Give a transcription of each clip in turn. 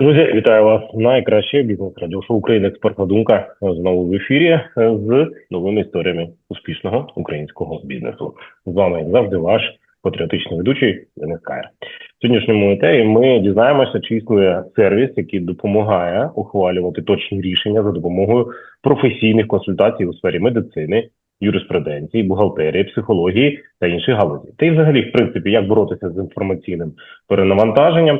Друзі, вітаю вас. Найкраще бізнес радіошоу Україна експертна думка знову в ефірі е, з новими історіями успішного українського бізнесу. З вами як завжди ваш патріотичний ведучий Денис Кайр. В сьогоднішньому етері ми дізнаємося, чи існує сервіс, який допомагає ухвалювати точні рішення за допомогою професійних консультацій у сфері медицини, юриспруденції, бухгалтерії, психології та інших галузей. Та й взагалі, в принципі, як боротися з інформаційним перенавантаженням,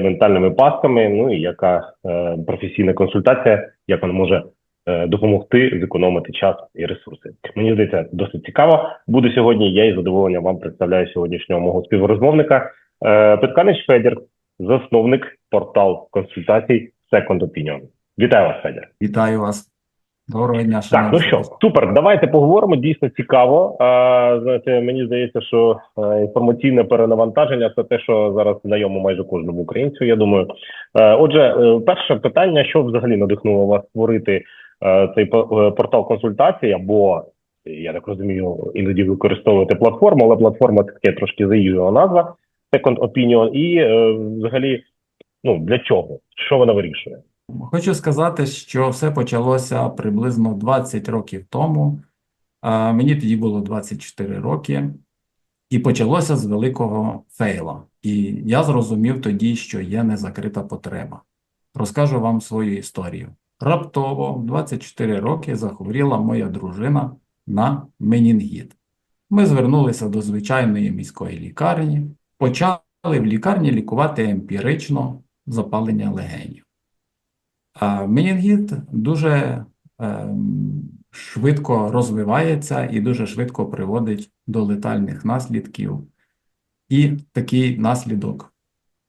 ментальними пастками, ну і яка е, професійна консультація, як вона може е, допомогти зекономити час і ресурси. Мені здається, досить цікаво. Буде сьогодні. Я із задоволенням вам представляю сьогоднішнього мого співрозмовника е, Петканич Федір, засновник портал консультацій Second Opinion. Вітаю вас, Федір. Вітаю вас. Доброго дня, Так, ну що, супер. Давайте поговоримо. Дійсно цікаво. А, знаєте, мені здається, що інформаційне перенавантаження це те, що зараз знайомо майже кожному українцю. Я думаю. Отже, е, перше питання: що взагалі надихнуло вас створити цей е, портал консультацій, або я так розумію, іноді використовуєте платформу, але платформа це таке трошки заїжджена назва Second Opinion. І е, взагалі, ну для чого? Що вона вирішує? Хочу сказати, що все почалося приблизно 20 років тому. Мені тоді було 24 роки, і почалося з великого фейла. І я зрозумів тоді, що є незакрита потреба. Розкажу вам свою історію. Раптово, в 24 роки, захворіла моя дружина на менінгіт. Ми звернулися до звичайної міської лікарні, почали в лікарні лікувати емпірично запалення легенів. Менінгіт дуже ем, швидко розвивається і дуже швидко приводить до летальних наслідків. І такий наслідок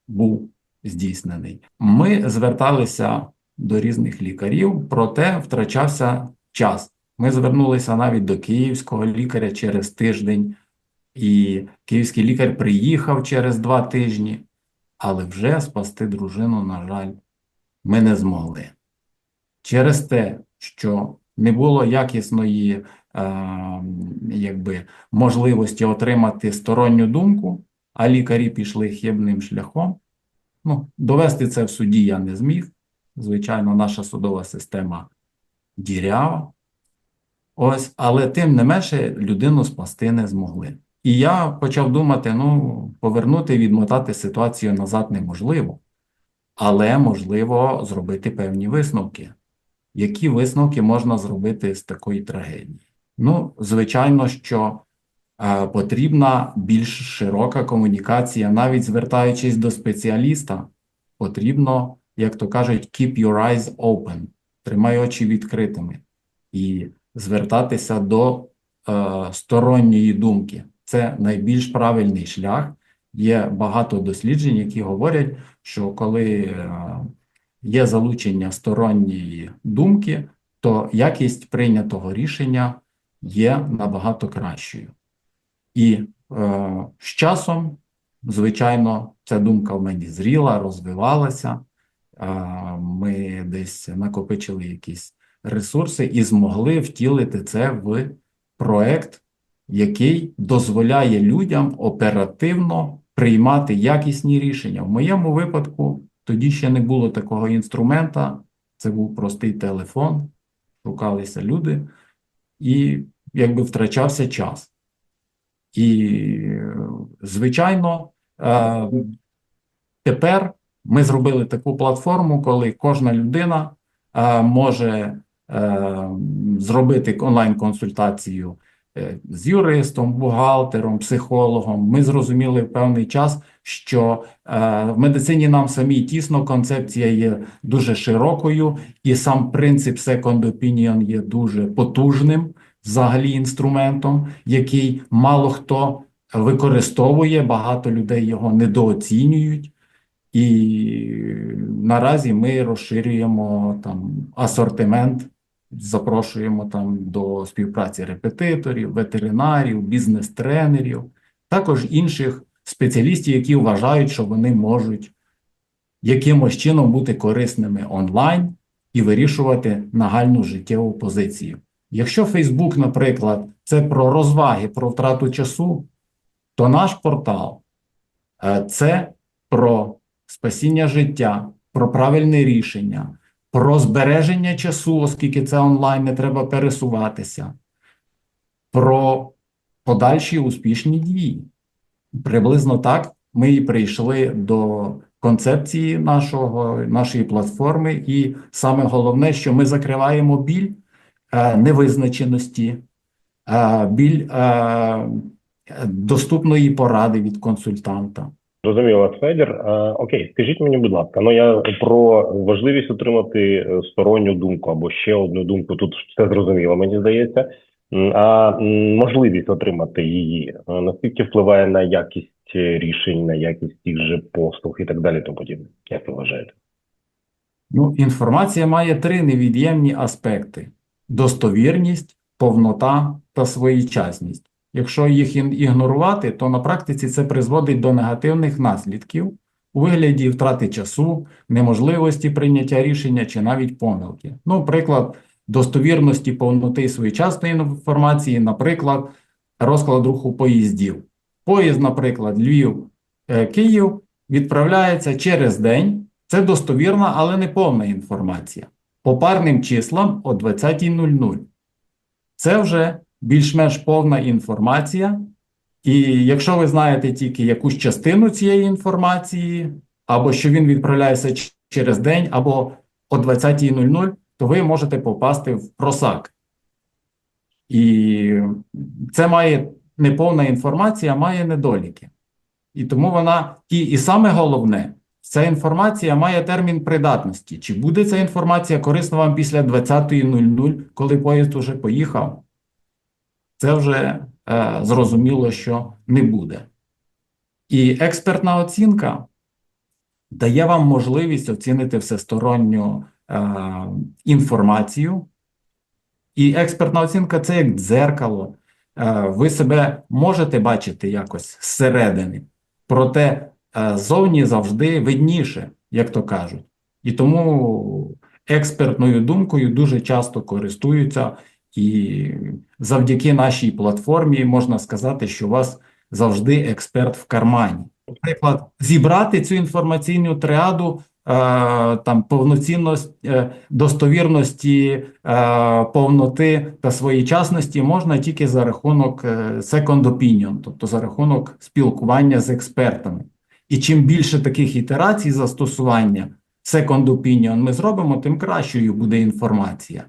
був здійснений. Ми зверталися до різних лікарів, проте втрачався час. Ми звернулися навіть до київського лікаря через тиждень, і київський лікар приїхав через два тижні, але вже спасти дружину, на жаль, ми не змогли. Через те, що не було якісної е, якби, можливості отримати сторонню думку, а лікарі пішли хибним шляхом. Ну, довести це в суді я не зміг. Звичайно, наша судова система дірява. Ось, але тим не менше людину спасти не змогли. І я почав думати: ну, повернути, відмотати ситуацію назад неможливо, але можливо зробити певні висновки. Які висновки можна зробити з такої трагедії? Ну, звичайно, що е, потрібна більш широка комунікація, навіть звертаючись до спеціаліста, потрібно, як то кажуть, keep your eyes open, тримай очі відкритими і звертатися до е, сторонньої думки. Це найбільш правильний шлях. Є багато досліджень, які говорять, що коли е, є залучення сторонньої думки, то якість прийнятого рішення є набагато кращою. І е, з часом, звичайно, ця думка в мені зріла, розвивалася. Е, ми десь накопичили якісь ресурси і змогли втілити це в проект, який дозволяє людям оперативно приймати якісні рішення. В моєму випадку тоді ще не було такого інструмента, це був простий телефон, шукалися люди, і якби втрачався час. І, звичайно, е, тепер ми зробили таку платформу, коли кожна людина е, може е, зробити онлайн-консультацію з юристом, бухгалтером, психологом. Ми зрозуміли в певний час, що е, в медицині нам самій тісно концепція є дуже широкою, і сам принцип second opinion є дуже потужним взагалі інструментом, який мало хто використовує, багато людей його недооцінюють. І наразі ми розширюємо там асортимент, запрошуємо там до співпраці репетиторів, ветеринарів, бізнес-тренерів, також інших спеціалістів, які вважають, що вони можуть якимось чином бути корисними онлайн і вирішувати нагальну життєву позицію. Якщо Facebook, наприклад, це про розваги, про втрату часу, то наш портал е, це про спасіння життя, про правильне рішення, про збереження часу, оскільки це онлайн, не треба пересуватися, про подальші успішні дії. Приблизно так ми і прийшли до концепції нашого, нашої платформи, і саме головне, що ми закриваємо біль е, невизначеності, е, біль е, доступної поради від консультанта. Зрозуміло, Федір. Окей, скажіть мені, будь ласка, ну я про важливість отримати е, сторонню думку або ще одну думку. Тут все зрозуміло, мені здається. А можливість отримати її е, наскільки впливає на якість е, рішень, на якість тих же послуг і так далі, тому подібне. Як ви вважаєте? Ну, інформація має три невід'ємні аспекти: достовірність, повнота та своєчасність. Якщо їх ігнорувати, то на практиці це призводить до негативних наслідків у вигляді втрати часу, неможливості прийняття рішення чи навіть помилки. Ну, приклад достовірності, повноти своєчасної інформації, наприклад, розклад руху поїздів. Поїзд, наприклад, Львів, е, Київ відправляється через день. Це достовірна, але не повна інформація. По парним числам о 20.00. Це вже більш-менш повна інформація. І якщо ви знаєте тільки якусь частину цієї інформації, або що він відправляється через день, або о 20.00, то ви можете попасти в просак. І це має неповна інформація, має недоліки. І тому вона, і, і саме головне, ця інформація має термін придатності. Чи буде ця інформація корисна вам після 20.00, коли поїзд уже поїхав? Це вже е, зрозуміло, що не буде. І експертна оцінка дає вам можливість оцінити всесторонню е, інформацію. І експертна оцінка це як дзеркало. Е, ви себе можете бачити якось зсередини, проте е, зовні завжди видніше, як то кажуть. І тому експертною думкою дуже часто користуються, і завдяки нашій платформі можна сказати, що у вас завжди експерт в кармані. Наприклад, зібрати цю інформаційну триаду е, там повноцінність, е, достовірності, е, повноти та своєчасності можна тільки за рахунок second opinion, тобто за рахунок спілкування з експертами. І чим більше таких ітерацій застосування second opinion ми зробимо, тим кращою буде інформація.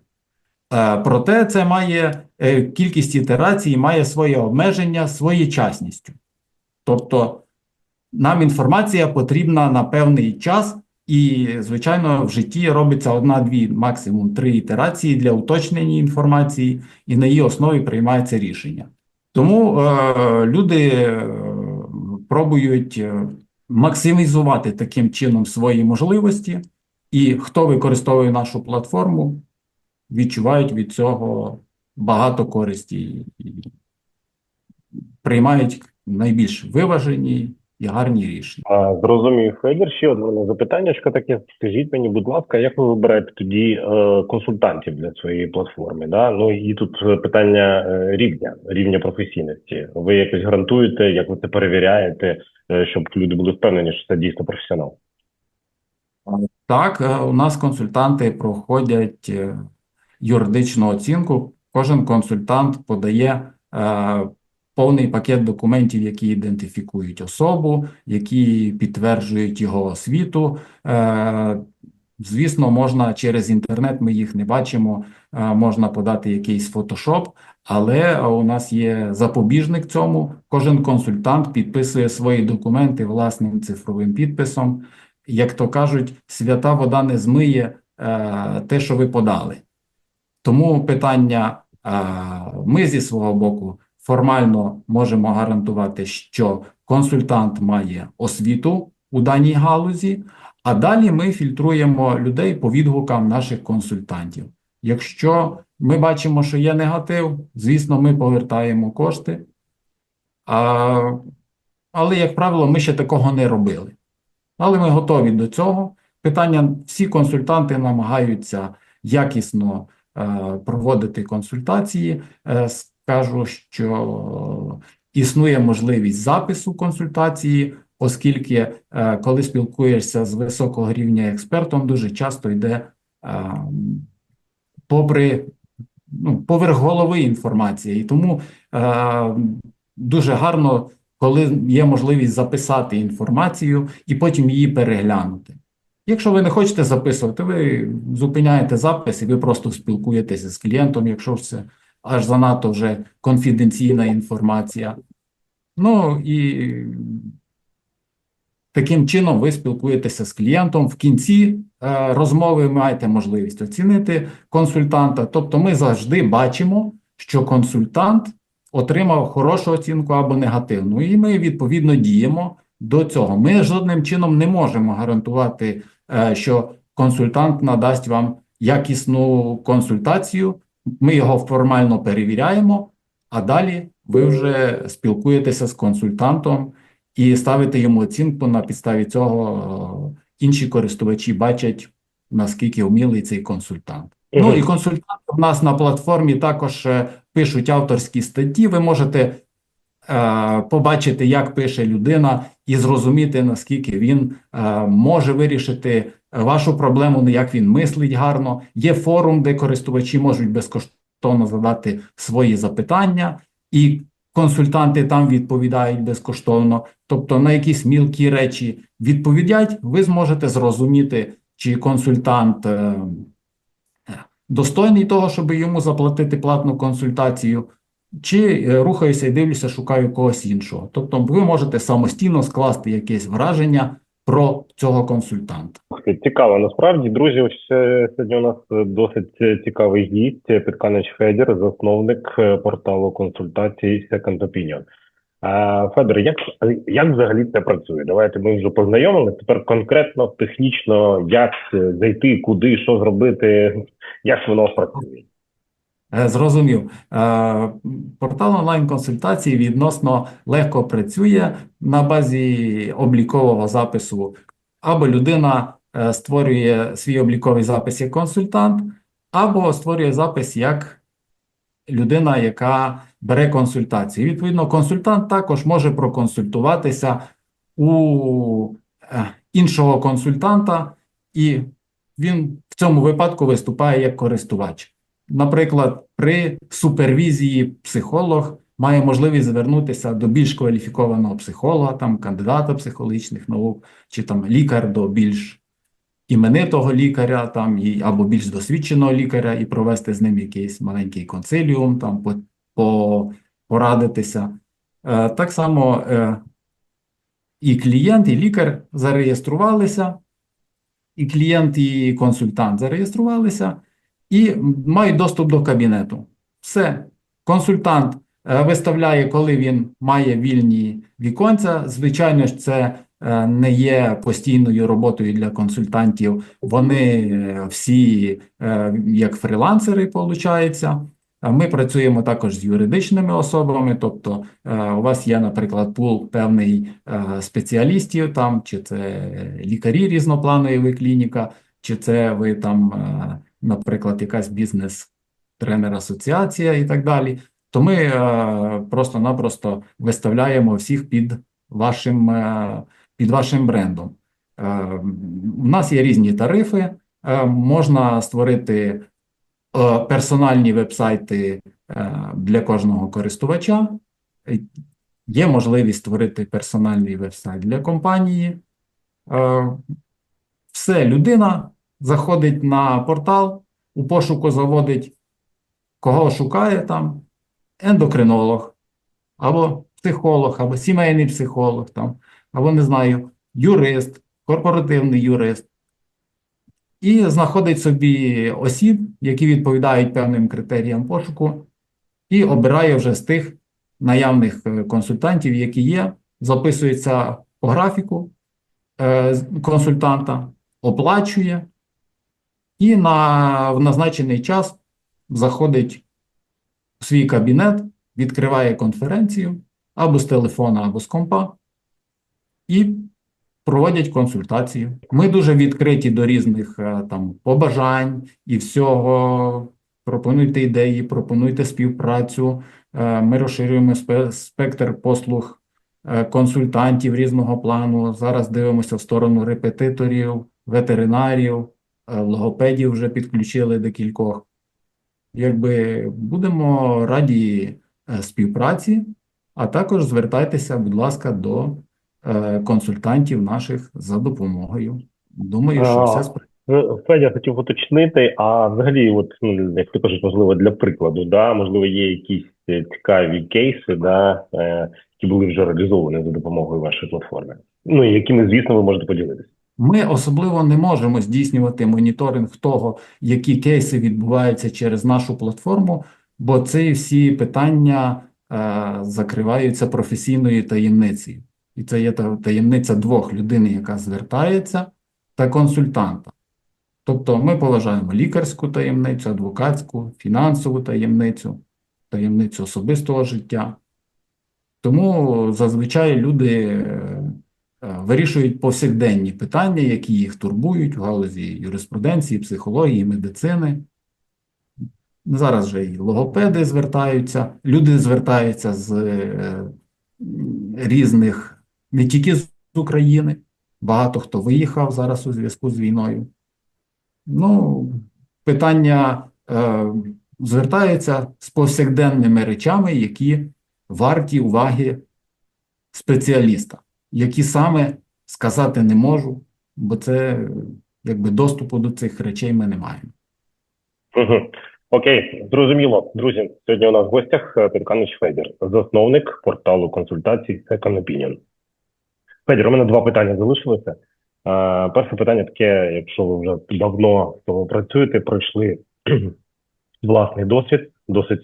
Е, Проте це має е, кількість ітерацій має своє обмеження своєчасністю. Тобто нам інформація потрібна на певний час, і, звичайно, в житті робиться одна-дві, максимум три ітерації для уточнення інформації, і на її основі приймається рішення. Тому е, люди е, пробують максимізувати таким чином свої можливості, і хто використовує нашу платформу, відчувають від цього багато користі і приймають найбільш виважені і гарні рішення. Зрозумів, Федір. Ще одне запитаннячко таке. Скажіть мені, будь ласка, як ви вибираєте тоді е, консультантів для своєї платформи? Да? Ну і тут питання е, рівня, рівня професійності. Ви якось гарантуєте, як ви це перевіряєте, е, щоб люди були впевнені, що це дійсно професіонал? Так, у нас консультанти проходять юридичну оцінку. Кожен консультант подає е, повний пакет документів, які ідентифікують особу, які підтверджують його освіту. Е, Звісно, можна через інтернет, ми їх не бачимо, е, можна подати якийсь фотошоп, але у нас є запобіжник цьому. Кожен консультант підписує свої документи власним цифровим підписом. Як то кажуть, свята вода не змиє е, те, що ви подали. Тому питання е, ми зі свого боку формально можемо гарантувати, що консультант має освіту у даній галузі, а далі ми фільтруємо людей по відгукам наших консультантів. Якщо ми бачимо, що є негатив, звісно, ми повертаємо кошти. А, але, як правило, ми ще такого не робили. Але ми готові до цього. Питання: всі консультанти намагаються якісно проводити консультації. Е, скажу, що існує можливість запису консультації оскільки е, коли спілкуєшся з високого рівня експертом, дуже часто йде е, попри ну, поверх голови інформація. І тому е, дуже гарно, коли є можливість записати інформацію і потім її переглянути. Якщо ви не хочете записувати, ви зупиняєте запис і ви просто спілкуєтеся з клієнтом, якщо це аж занадто вже конфіденційна інформація. Ну і таким чином ви спілкуєтеся з клієнтом. В кінці е, розмови маєте можливість оцінити консультанта. Тобто ми завжди бачимо, що консультант отримав хорошу оцінку або негативну, і ми відповідно діємо до цього. Ми жодним чином не можемо гарантувати, що консультант надасть вам якісну консультацію. Ми його формально перевіряємо, а далі ви вже спілкуєтеся з консультантом і ставите йому оцінку на підставі цього. е, Інші користувачі бачать, наскільки вмілий цей консультант. Ну і консультанти в нас на платформі також е, пишуть авторські статті. Ви можете е, побачити, як пише людина, і зрозуміти, наскільки він е, може вирішити вашу проблему, як він мислить гарно. Є форум, де користувачі можуть безкоштовно задати свої запитання, і консультанти там відповідають безкоштовно. Тобто на якісь мілкі речі відповідять, ви зможете зрозуміти, чи консультант е, достойний того, щоб йому заплатити платну консультацію, чи е, рухаюся і дивлюся, шукаю когось іншого. Тобто, ви можете самостійно скласти якесь враження про цього консультанта. Цікаво, насправді, друзі, ось е, сьогодні у нас е, досить цікавий гість Підканич Федір, засновник порталу консультацій Second Opinion. А, Федор, як, як взагалі це працює? Давайте ми вже познайомили. Тепер конкретно, технічно, як зайти, куди, що зробити, як воно працює. Е, Зрозумів. Е, Портал онлайн-консультацій відносно легко працює на базі облікового запису. Або людина е, створює свій обліковий запис як консультант, або створює запис як людина, яка бере консультацію. Відповідно, консультант також може проконсультуватися у іншого консультанта, і він в цьому випадку виступає як користувач. Наприклад, при супервізії психолог має можливість звернутися до більш кваліфікованого психолога, там кандидата психологічних наук, чи там лікар до більш іменитого лікаря, там і або більш досвідченого лікаря, і провести з ним якийсь маленький консиліум, там по, по порадитися. Е, так само е, і клієнт, і лікар зареєструвалися, і клієнт, і консультант зареєструвалися і мають доступ до кабінету. Все. Консультант е, виставляє, коли він має вільні віконця. Звичайно ж, це е, не є постійною роботою для консультантів. Вони е, всі як фрілансери, виходить. Ми працюємо також з юридичними особами, тобто у вас є, наприклад, пул певний спеціалістів, там, чи це лікарі різнопланові ви клініка, чи це ви там, наприклад, якась бізнес-тренер асоціація і так далі, то ми е, просто-напросто виставляємо всіх під вашим, е, під вашим брендом. Е, У нас є різні тарифи, е, можна створити е, персональні вебсайти е, для кожного користувача. Є можливість створити персональний вебсайт для компанії. Е, Все, людина заходить на портал, у пошуку заводить, кого шукає там, ендокринолог, або психолог, або сімейний психолог, там, або не знаю, юрист, корпоративний юрист. І знаходить собі осіб, які відповідають певним критеріям пошуку, і обирає вже з тих наявних е, консультантів, які є, записується по графіку е, консультанта, оплачує, і на в назначений час заходить у свій кабінет, відкриває конференцію або з телефона, або з компа, і проводять консультацію. Ми дуже відкриті до різних е, там побажань і всього. Пропонуйте ідеї, пропонуйте співпрацю. Е, Ми розширюємо спектр послуг е, консультантів різного плану. Зараз дивимося в сторону репетиторів, ветеринарів, логопедів вже підключили декількох. Якби будемо раді е, співпраці, а також звертайтеся, будь ласка, до е, консультантів наших за допомогою. Думаю, що А, все спрацює. Е, Федя, хотів уточнити, а взагалі, от, ну, як ти кажеш, можливо, для прикладу, да, можливо, є якісь цікаві кейси, да, які були вже реалізовані за допомогою вашої платформи. Ну, і якими, звісно, ви можете поділитися. Ми особливо не можемо здійснювати моніторинг того, які кейси відбуваються через нашу платформу, бо ці всі питання е, закриваються професійною таємницею. І це є таємниця двох людини, яка звертається, та консультанта. Тобто ми поважаємо лікарську таємницю, адвокатську, фінансову таємницю, таємницю особистого життя. Тому зазвичай люди е, вирішують повсякденні питання, які їх турбують в галузі юриспруденції, психології, медицини. Зараз вже і логопеди звертаються, люди звертаються з е, різних, не тільки з України, багато хто виїхав зараз у зв'язку з війною. Ну, питання е, звертаються з повсякденними речами, які варті уваги спеціаліста, які саме сказати не можу, бо це якби доступу до цих речей ми не маємо. Угу. Окей, зрозуміло. Друзі, сьогодні у нас в гостях е, Петканич Федір, засновник порталу консультацій Second Opinion. Федір, у мене два питання залишилося. Е, Перше питання таке, якщо ви вже давно того працюєте, пройшли власний досвід, досить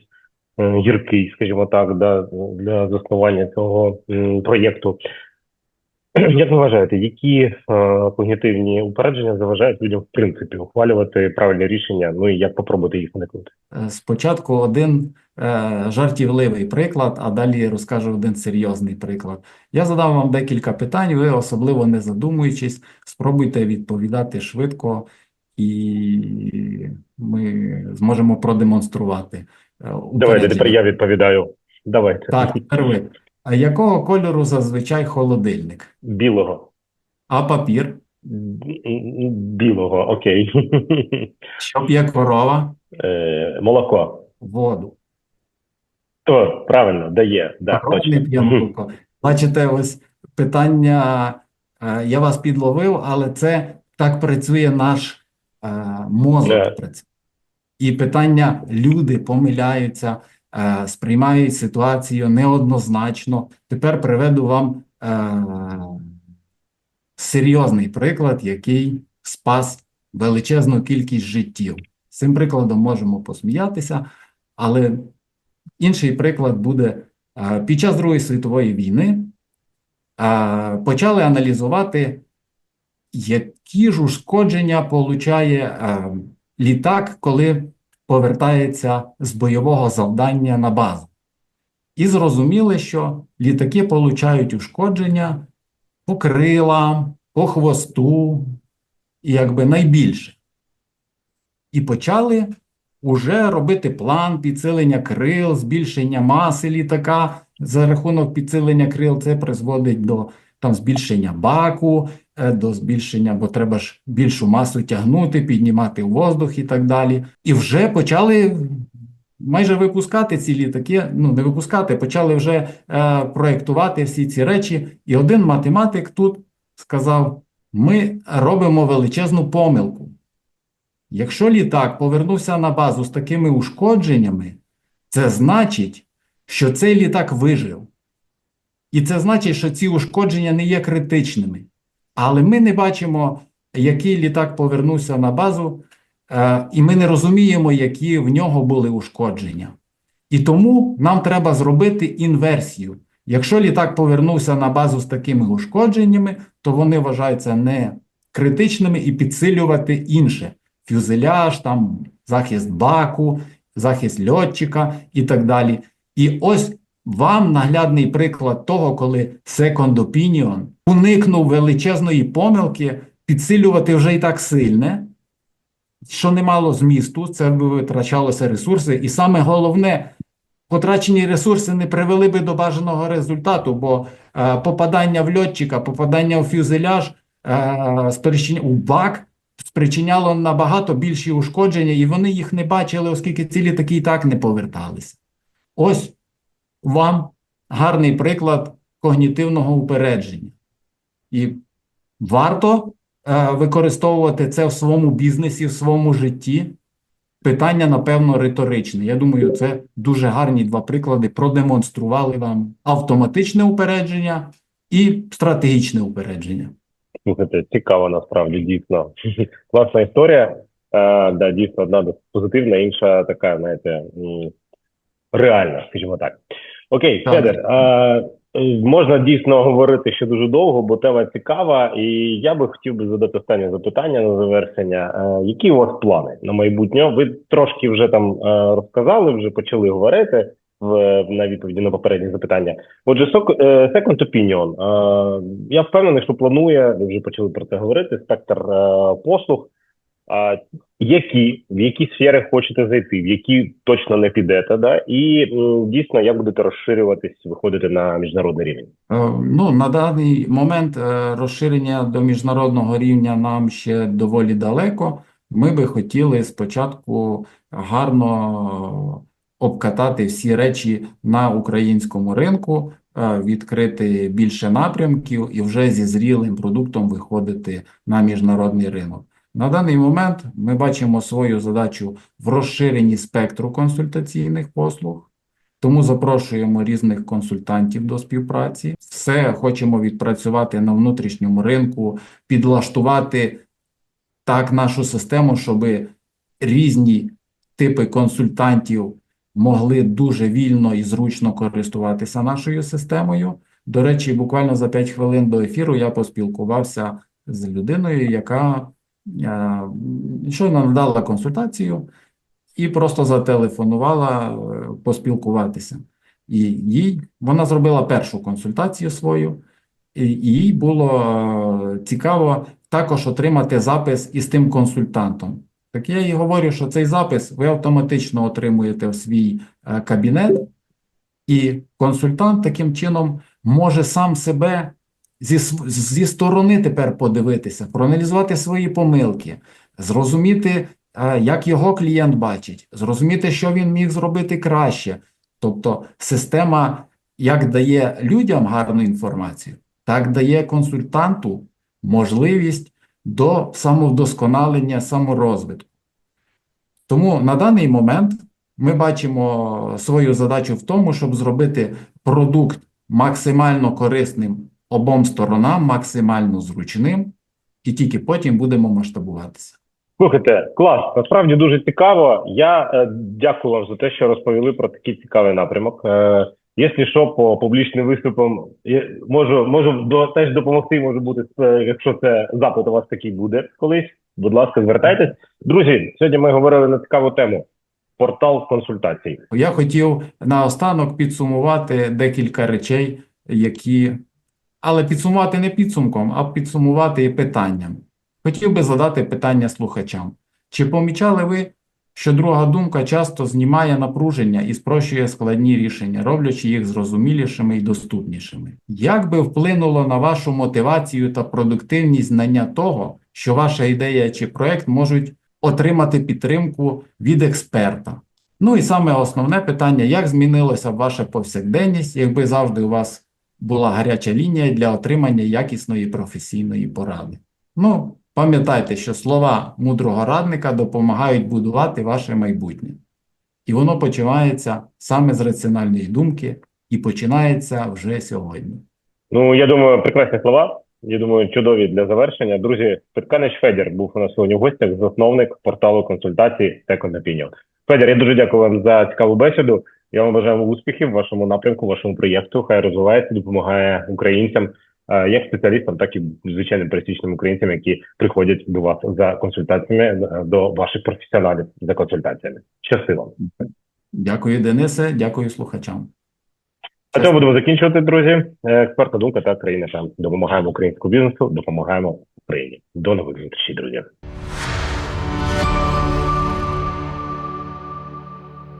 гіркий, скажімо так, да, для заснування цього проєкту. Як ви вважаєте, які е, когнітивні упередження заважають людям в принципі ухвалювати правильні рішення? Ну і як попробувати їх уникнути? Е, Спочатку один е, жартівливий приклад, а далі розкажу один серйозний приклад. Я задав вам декілька питань, ви особливо не задумуючись, спробуйте відповідати швидко, і ми зможемо продемонструвати. е, Давайте тепер я відповідаю. Давайте. Так, тепер ви. А якого кольору зазвичай холодильник? Білого. А папір? Білого, окей. Що п'є корова? Е, Молоко. Воду. О, правильно, дає. Да, Корова точно. не п'є молоко. Бачите, ось питання, е, я вас підловив, але це так працює наш е, мозок. Да. працює. І питання, люди помиляються, сприймають ситуацію неоднозначно. Тепер приведу вам е, серйозний приклад, який спас величезну кількість життів. З цим прикладом можемо посміятися, але інший приклад буде е, під час Другої світової війни е, почали аналізувати, які ж ушкодження получає е, літак, коли повертається з бойового завдання на базу. І зрозуміли, що літаки получають ушкодження по крилам, по хвосту, і якби найбільше. І почали уже робити план підсилення крил, збільшення маси літака. За рахунок підсилення крил це призводить до там, збільшення баку, до збільшення, бо треба ж більшу масу тягнути, піднімати в воздух і так далі. І вже почали майже випускати ці літаки, ну не випускати, почали вже е, проєктувати всі ці речі. І один математик тут сказав: ми робимо величезну помилку. Якщо літак повернувся на базу з такими ушкодженнями, це значить, що цей літак вижив. І це значить, що ці ушкодження не є критичними. Але ми не бачимо, який літак повернувся на базу, е, і ми не розуміємо, які в нього були ушкодження. І тому нам треба зробити інверсію. Якщо літак повернувся на базу з такими ушкодженнями, то вони вважаються не критичними і підсилювати інше фюзеляж, там захист баку, захист льотчика і так далі. І ось вам наглядний приклад того, коли Second Opinion уникнув величезної помилки підсилювати вже і так сильне, що не мало змісту, це би витрачалося ресурси, і саме головне, потрачені ресурси не привели би до бажаного результату, бо е, попадання в льотчика, попадання у фюзеляж, е, у бак спричиняло набагато більші ушкодження, і вони їх не бачили, оскільки ці літаки і так не поверталися. Ось вам гарний приклад когнітивного упередження. І варто е, використовувати це в своєму бізнесі, в своєму житті. Питання, напевно, риторичне. Я думаю, це дуже гарні два приклади продемонстрували вам автоматичне упередження і стратегічне упередження. Слухайте, цікаво насправді дійсно. Класна історія. Е, да, дійсно, одна позитивна, інша така, знаєте, реальна, скажімо так. Окей, Так. Федор, е, е, можна дійсно говорити ще дуже довго, бо тема цікава, і я би хотів би задати останнє запитання на завершення. Е, які у вас плани на майбутнє? Ви трошки вже там е, розказали, вже почали говорити в на відповіді на попередні запитання. Отже, сок- е, Second Opinion. Е, Я впевнений, що планує, ви вже почали про це говорити, спектр е, послуг. А які, в які сфери хочете зайти, в які точно не підете, да? і дійсно як будете розширюватись, виходити на міжнародний рівень? Е, Ну, на даний момент е, розширення до міжнародного рівня нам ще доволі далеко. Ми би хотіли спочатку гарно обкатати всі речі на українському ринку, е, відкрити більше напрямків і вже зі зрілим продуктом виходити на міжнародний ринок. На даний момент ми бачимо свою задачу в розширенні спектру консультаційних послуг. Тому запрошуємо різних консультантів до співпраці. Все хочемо відпрацювати на внутрішньому ринку, підлаштувати так нашу систему, щоб різні типи консультантів могли дуже вільно і зручно користуватися нашою системою. До речі, буквально за 5 хвилин до ефіру я поспілкувався з людиною, яка щойно надала консультацію і просто зателефонувала е, поспілкуватися. І їй вона зробила першу консультацію свою, і їй було е, цікаво також отримати запис із тим консультантом. Так я їй говорю, що цей запис ви автоматично отримуєте в свій е, кабінет, і консультант таким чином може сам себе зі, зі сторони тепер подивитися, проаналізувати свої помилки, зрозуміти, е, як його клієнт бачить, зрозуміти, що він міг зробити краще. Тобто система як дає людям гарну інформацію, так дає консультанту можливість до самовдосконалення, саморозвитку. Тому на даний момент ми бачимо свою задачу в тому, щоб зробити продукт максимально корисним обом сторонам, максимально зручним, і тільки потім будемо масштабуватися. Слухайте, клас, насправді дуже цікаво. Я е, дякую вам за те, що розповіли про такий цікавий напрямок. Е, якщо що, по публічним виступам я можу, можу до, теж допомогти, може бути, е, якщо це запит у вас такий буде колись. Будь ласка, звертайтесь. Друзі, сьогодні ми говорили на цікаву тему: портал консультацій. Я хотів наостанок підсумувати декілька речей, які, але підсумувати не підсумком, а підсумувати питанням. Хотів би задати питання слухачам. Чи помічали ви, що друга думка часто знімає напруження і спрощує складні рішення, роблячи їх зрозумілішими і доступнішими? Як би вплинуло на вашу мотивацію та продуктивність знання того, що ваша ідея чи проект можуть отримати підтримку від експерта? Ну і саме основне питання: як змінилося б ваша повсякденність, якби завжди у вас була гаряча лінія для отримання якісної професійної поради? Ну, пам'ятайте, що слова мудрого радника допомагають будувати ваше майбутнє. І воно починається саме з раціональної думки і починається вже сьогодні. Ну, я думаю, прекрасні слова. Я думаю, чудові для завершення. Друзі, Петканич Федір був у нас сьогодні в гостях, засновник порталу консультацій Second Opinion. Федір, я дуже дякую вам за цікаву бесіду. Я вам бажаю успіхів в вашому напрямку, вашому проєкту. Хай розвивається, допомагає українцям, е, як спеціалістам, так і звичайним пересічним українцям, які приходять до вас за консультаціями, е, до ваших професіоналів за консультаціями. Щасти вам. Дякую, Денисе, дякую слухачам. А цього будемо закінчувати, друзі. Е, Експертна думка та країна там. Допомагаємо українському бізнесу, допомагаємо Україні. До нових зустрічей, друзі.